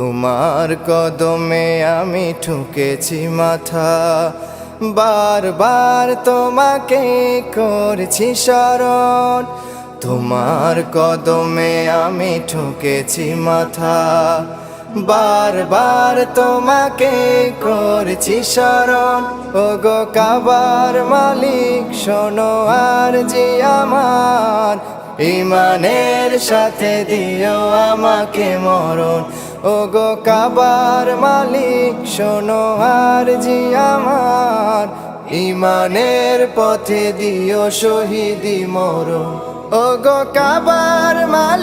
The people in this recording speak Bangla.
তোমার কদমে আমি ঠুকেছি মাথা। বারবার তোমাকে করছি স্মরণ। তোমার কদমে আমি ঠুকেছি মাথা। বারবার তোমাকে করছি স্মরণ। ও গো কাবার মালিক, শোনো আর জি আমার। ইমানের সাথে দিও আমাকে মরণ। ও গো কাবার মালিক, শোনো আর জি আমার। ইমানের পথে দিও শহীদি মরণ। ও গো কাবার মালিক